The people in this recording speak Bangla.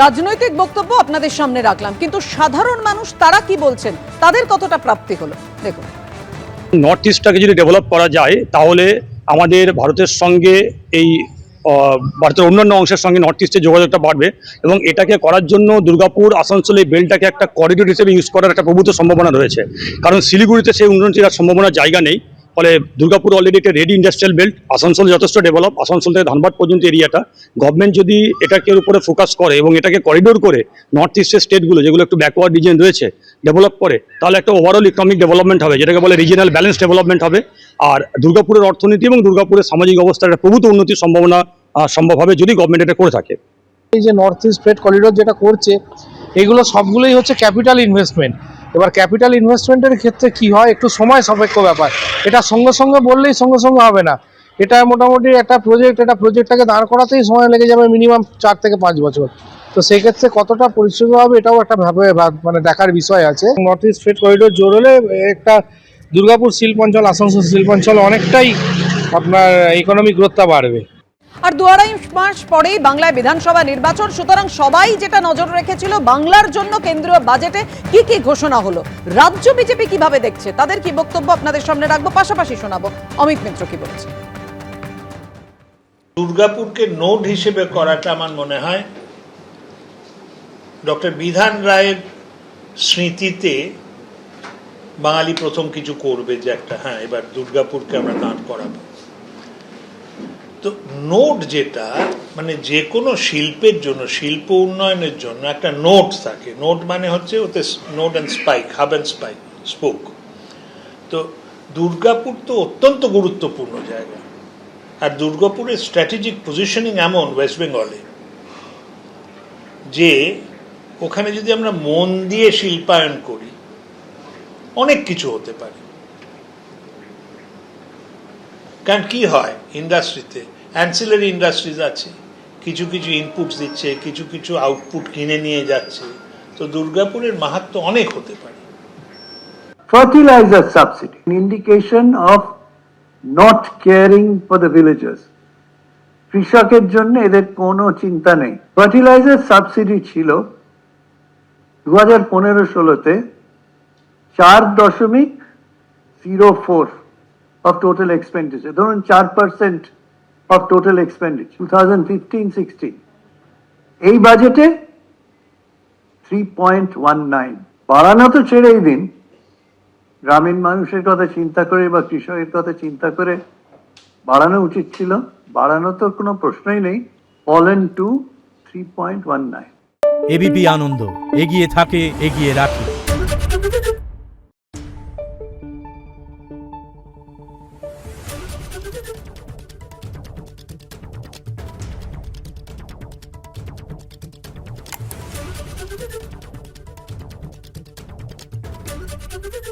রাজনৈতিক বক্তব্য আপনাদের সামনে রাখলাম, কিন্তু সাধারণ মানুষ তারা কি বলছেন? তাদের কতটা প্রাপ্তি হলো? দেখুন। নর্থ ইস্টটাকে যদি ডেভেলপ করা যায়, তাহলে আমাদের ভারতের সঙ্গে এই ভারতের অন্যান্য অংশের সঙ্গে নর্থ ইস্টের যোগাযোগটা বাড়বে এবং এটাকে করার জন্য দুর্গাপুর, আসানসোল এই বেলটাকে একটা করিডোর হিসেবে ইউজ করার একটা প্রভূত সম্ভাবনা রয়েছে। কারণ শিলিগুড়িতে সেই উন্নতির সম্ভাবনার জায়গা নেই। ফলে দুর্গাপুর অলরেডি একটা রেডি ইন্ডাস্ট্রিয়াল বেল্ট আসানসোল যথেষ্ট ডেভেলপ আসানসোল থেকে ধানবাদ পর্যন্ত এরিয়াটা। গভর্নমেন্ট যদি এটাকে উপরে ফোকাস করে এবং এটাকে করিডোর করে নর্থ ইস্টের স্টেটগুলো যেগুলো একটু ব্যাকওয়ার্ড রিজন রয়েছে ডেভেলপ করে, তাহলে একটা ওভারঅল ইকোনমিক ডেভেলপমেন্ট হবে, যেটাকে বলে রিজিনাল ব্যালেন্স ডেভেলপমেন্ট হবে। আর দুর্গাপুরের অর্থনীতি এবং দুর্গাপুরের সামাজিক অবস্থার একটা প্রভূত উন্নতির সম্ভাবনা সম্ভব হবে যদি গভর্নমেন্ট এটা করে থাকে। এই যে নর্থ ইস্ট ফ্রেড করিডোর যেটা করছে, এগুলো সবগুলোই হচ্ছে ক্যাপিটাল ইনভেস্টমেন্ট এবার ক্যাপিটাল ইনভেস্টমেন্টের ক্ষেত্রে কি হয়? একটু সময় সাপেক্ষ ব্যাপার। এটা সঙ্গে সঙ্গে বললেই সঙ্গে সঙ্গে হবে না। এটা মোটামুটি একটা প্রজেক্ট এটা প্রজেক্টটাকে দাঁড় করাতেই সময় লেগে যাবে মিনিমাম চার থেকে পাঁচ বছর। তো সেই ক্ষেত্রে কতটা পরিশ্রমী হবে এটাও একটা ভাবে মানে দেখার বিষয় আছে। নর্থ ইস্ট ফ্রেড করিডোর জোর হলে একটা দুর্গাপুর শিল্পাঞ্চল, আসানসোল শিল্পাঞ্চল অনেকটাই আপনার ইকোনমিক গ্রোথটা বাড়বে। আর দু আড়াই মাস পরেই বাংলায় বিধানসভা নির্বাচন। সুতরাং সবাই যেটা নজর রেখেছিল, বাংলার জন্য কেন্দ্রীয় বাজেটে কি কি ঘোষণা হলো, রাজ্য বিজেপি কীভাবে দেখছে, তাদের কি বক্তব্য আপনাদের সামনে রাখব, পাশাপাশি শোনাবো। অমিত মিত্র কি বলছে? দুর্গাপুরকে নোড হিসেবে করাটা আমার মনে হয়। ডক্টর বিধান রায়ের স্মৃতিতে বাঙালি প্রথম কিছু করবে যে একটা হ্যাঁ এবার দুর্গাপুরকে আমরা দাঁড় করাবো। তো নোট যেটা মানে যে কোনো শিল্পের জন্য, শিল্প উন্নয়নের জন্য একটা নোট থাকে। নোট মানে হচ্ছে ওতে note and spike, hub and spike, spoke. তো দুর্গাপুর তো অত্যন্ত গুরুত্বপূর্ণ জায়গা। আর দুর্গাপুরের স্ট্র্যাটেজিক পজিশনিং এমন ওয়েস্ট বেঙ্গলে যে ওখানে যদি আমরা মন দিয়ে শিল্পায়ন করি, অনেক কিছু হতে পারে। কারণ কি হয় ইন্ডাস্ট্রিতে অ্যান্সিলারি ইন্ডাস্ট্রিজ আছে। কিছু কিছু ইনপুটস দিচ্ছে কিছু কিছু আউটপুট কিনে নিয়ে যাচ্ছে। তো দুর্গাপুরের মাহাত্ম অনেক হতে পারে। Fertilizer subsidy, an indication of not caring for the. কৃষকের জন্য এদের কোনো চিন্তা নেই। ফার্টিলাইজার সাবসিডি ছিল দু হাজার পনেরো ষোলোতে চার দশমিক zero four of total expenditure ধরুন চার percent of total expenditure two thousand fifteen এই বাজেটে থ্রি পয়েন্ট ওয়ান নাইন বাড়ানো তো ছেড়েই দিন। গ্রামীণ মানুষের কথা চিন্তা করে বা কৃষকের কথা চিন্তা করে বাড়ানো উচিত ছিল। বাড়ানো তো কোনো প্রশ্নই নেই। Fallen two three point one nine ABP Ananda, এগিয়ে থাকে, এগিয়ে রাখে। Thank you.